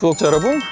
구독자 여러분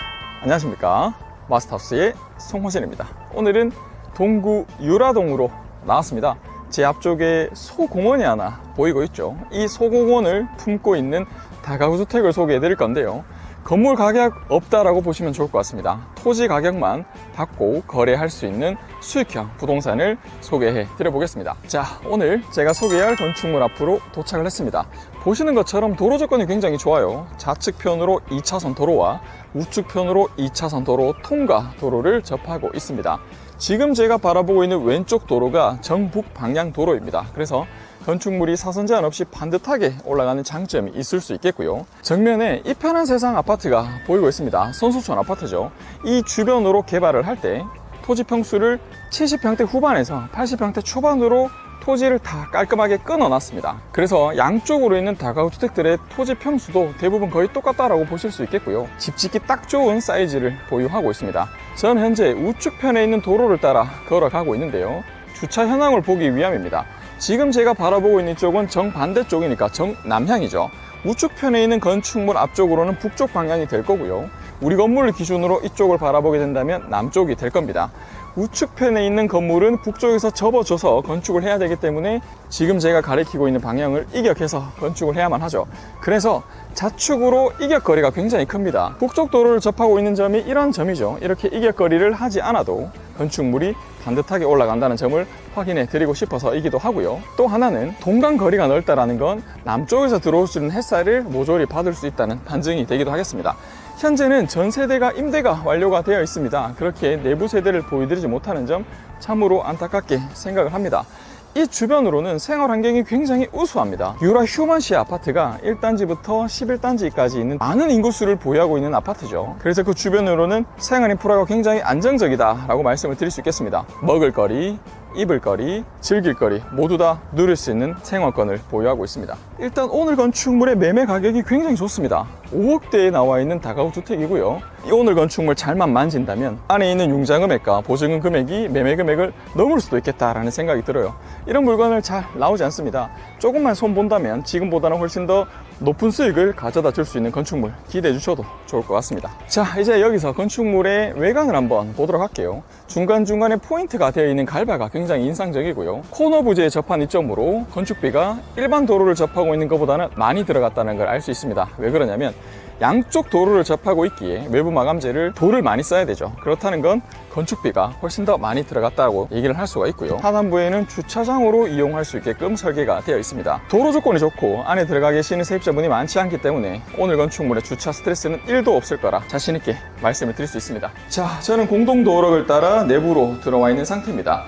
안녕하십니까? 마스터하우스의 송호진입니다. 오늘은 동구 유라동으로 나왔습니다. 제 앞쪽에 소공원이 하나 보이고 있죠. 이 소공원을 품고 있는 다가구 주택을 소개해 드릴 건데요 건물 가격 없다라고 보시면 좋을 것 같습니다. 토지 가격만 받고 거래할 수 있는 수익형 부동산을 소개해 드려보겠습니다. 자 오늘 제가 소개할 건축물 앞으로 도착을 했습니다. 보시는 것처럼 도로 조건이 굉장히 좋아요. 좌측편으로 2차선 도로와 우측편으로 2차선 도로 통과 도로를 접하고 있습니다 지금 제가 바라보고 있는 왼쪽 도로가 정북 방향 도로입니다 그래서 건축물이 사선 제한 없이 반듯하게 올라가는 장점이 있을 수 있겠고요. 정면에 이 편한 세상 아파트가 보이고 있습니다. 선수촌 아파트죠. 이 주변으로 개발을 할 때 토지 평수를 70평대 후반에서 80평대 초반으로 토지를 다 깔끔하게 끊어놨습니다. 그래서 양쪽으로 있는 다가구 주택들의 토지 평수도 대부분 거의 똑같다라고 보실 수 있겠고요. 집 짓기 딱 좋은 사이즈를 보유하고 있습니다. 저는 현재 우측편에 있는 도로를 따라 걸어가고 있는데요. 주차 현황을 보기 위함입니다. 지금 제가 바라보고 있는 쪽은 정반대 쪽이니까 정남향이죠. 우측편에 있는 건축물 앞쪽으로는 북쪽 방향이 될 거고요. 우리 건물을 기준으로 이쪽을 바라보게 된다면 남쪽이 될 겁니다. 우측편에 있는 건물은 북쪽에서 접어줘서 건축을 해야 되기 때문에 지금 제가 가리키고 있는 방향을 이격해서 건축을 해야만 하죠. 그래서 좌측으로 이격거리가 굉장히 큽니다. 북쪽 도로를 접하고 있는 점이 이런 점이죠. 이렇게 이격거리를 하지 않아도 건축물이 반듯하게 올라간다는 점을 확인해 드리고 싶어서이기도 하고요. 또 하나는 동강 거리가 넓다라는 건 남쪽에서 들어올 수 있는 햇살을 모조리 받을 수 있다는 반증이 되기도 하겠습니다. 현재는 전 세대가 임대가 완료가 되어 있습니다. 그렇게 내부 세대를 보여드리지 못하는 점 참으로 안타깝게 생각을 합니다. 이 주변으로는 생활 환경이 굉장히 우수합니다. 유라 휴먼시 아파트가 1단지부터 11단지까지 있는 많은 인구수를 보유하고 있는 아파트죠. 그래서 그 주변으로는 생활 인프라가 굉장히 안정적이다라고 말씀을 드릴 수 있겠습니다. 먹을거리, 입을거리, 즐길거리 모두 다 누릴 수 있는 생활권을 보유하고 있습니다. 일단 오늘 건축물의 매매 가격이 굉장히 좋습니다. 5억대에 나와 있는 다가구 주택이고요. 이 오늘 건축물 잘만 만진다면 안에 있는 융자 금액과 보증금 금액이 매매 금액을 넘을 수도 있겠다라는 생각이 들어요. 이런 물건을 잘 나오지 않습니다. 조금만 손 본다면 지금보다는 훨씬 더 높은 수익을 가져다 줄 수 있는 건축물 기대해 주셔도 좋을 것 같습니다. 자, 이제 여기서 건축물의 외관을 한번 보도록 할게요. 중간중간에 포인트가 되어 있는 갈바가 굉장히 인상적이고요. 코너 부지에 접한 이점으로 건축비가 일반 도로를 접하고 있는 것보다는 많이 들어갔다는 걸 알 수 있습니다. 왜 그러냐면 양쪽 도로를 접하고 있기에 외부 마감재를 돌을 많이 써야 되죠. 그렇다는 건 건축비가 훨씬 더 많이 들어갔다고 얘기를 할 수가 있고요. 하단부에는 주차장으로 이용할 수 있게끔 설계가 되어 있습니다. 도로 조건이 좋고 안에 들어가 계시는 세입자분이 많지 않기 때문에 오늘 건축물의 주차 스트레스는 1도 없을 거라 자신있게 말씀을 드릴 수 있습니다. 자, 저는 공동도로를 따라 내부로 들어와 있는 상태입니다.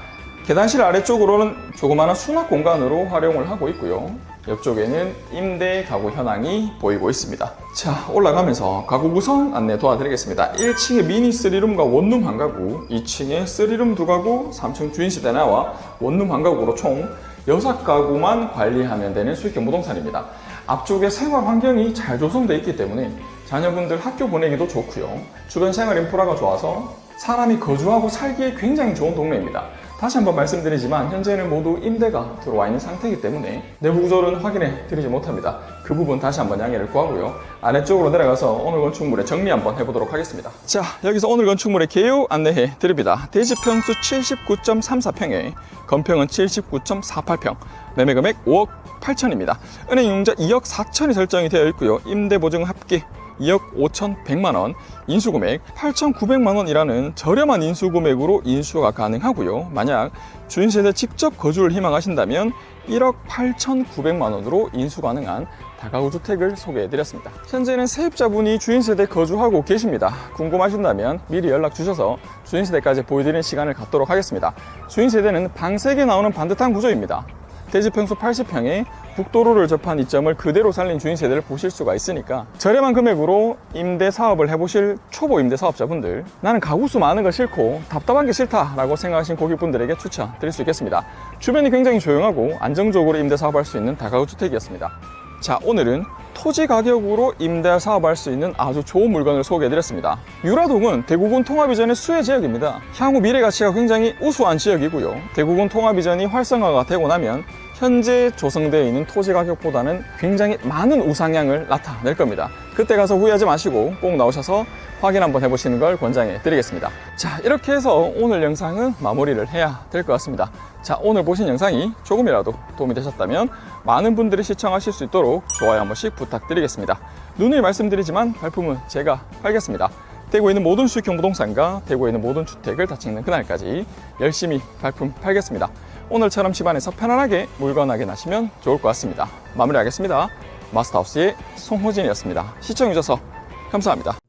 계단실 아래쪽으로는 조그마한 수납 공간으로 활용을 하고 있고요. 옆쪽에는 임대 가구 현황이 보이고 있습니다. 자, 올라가면서 가구 구성 안내 도와드리겠습니다. 1층에 미니 3룸과 원룸 한 가구, 2층에 3룸 두 가구, 3층 주인시대 나와 원룸 한 가구로 총 6가구만 관리하면 되는 수익형 부동산입니다. 앞쪽에 생활 환경이 잘 조성되어 있기 때문에 자녀분들 학교 보내기도 좋고요. 주변 생활 인프라가 좋아서 사람이 거주하고 살기에 굉장히 좋은 동네입니다. 다시 한번 말씀드리지만 현재는 모두 임대가 들어와 있는 상태이기 때문에 내부 구조는 확인해 드리지 못합니다. 그 부분 다시 한번 양해를 구하고요. 아래쪽으로 내려가서 오늘 건축물의 정리 한번 해보도록 하겠습니다. 자, 여기서 오늘 건축물의 개요 안내해 드립니다. 대지 평수 79.34평에 건평은 79.48평, 매매 금액 5억 8천입니다. 은행 융자 2억 4천이 설정이 되어 있고요. 임대 보증 합계 2억 5천100만 원, 인수금액 8,900만 원이라는 저렴한 인수금액으로 인수가 가능하고요. 만약 주인세대 직접 거주를 희망하신다면 1억 8,900만 원으로 인수 가능한 다가구 주택을 소개해드렸습니다. 현재는 세입자분이 주인세대 거주하고 계십니다. 궁금하신다면 미리 연락 주셔서 주인세대까지 보여드리는 시간을 갖도록 하겠습니다. 주인세대는 방 3개 나오는 반듯한 구조입니다. 대지 평수 80평에 북도로를 접한 이점을 그대로 살린 주인 세대를 보실 수가 있으니까 저렴한 금액으로 임대 사업을 해보실 초보 임대 사업자분들 나는 가구수 많은 거 싫고 답답한 게 싫다라고 생각하신 고객분들에게 추천드릴 수 있겠습니다. 주변이 굉장히 조용하고 안정적으로 임대 사업할 수 있는 다가구 주택이었습니다. 자 오늘은 토지 가격으로 임대 사업할 수 있는 아주 좋은 물건을 소개해드렸습니다. 유라동은 대구군 통합 이전의 수혜 지역입니다. 향후 미래 가치가 굉장히 우수한 지역이고요. 대구군 통합 이전이 활성화가 되고 나면 현재 조성되어 있는 토지 가격보다는 굉장히 많은 우상향을 나타낼 겁니다. 그때 가서 후회하지 마시고 꼭 나오셔서 확인 한번 해보시는 걸 권장해 드리겠습니다. 자, 이렇게 해서 오늘 영상은 마무리를 해야 될 것 같습니다. 자, 오늘 보신 영상이 조금이라도 도움이 되셨다면 많은 분들이 시청하실 수 있도록 좋아요 한 번씩 부탁드리겠습니다. 누누이 말씀드리지만 발품은 제가 팔겠습니다. 대구에 있는 모든 수익형 부동산과 대구에 있는 모든 주택을 다 찍는 그날까지 열심히 발품 팔겠습니다. 오늘처럼 집안에서 편안하게 물건 확인하시면 좋을 것 같습니다. 마무리하겠습니다. 마스터하우스의 송호진이었습니다. 시청해주셔서 감사합니다.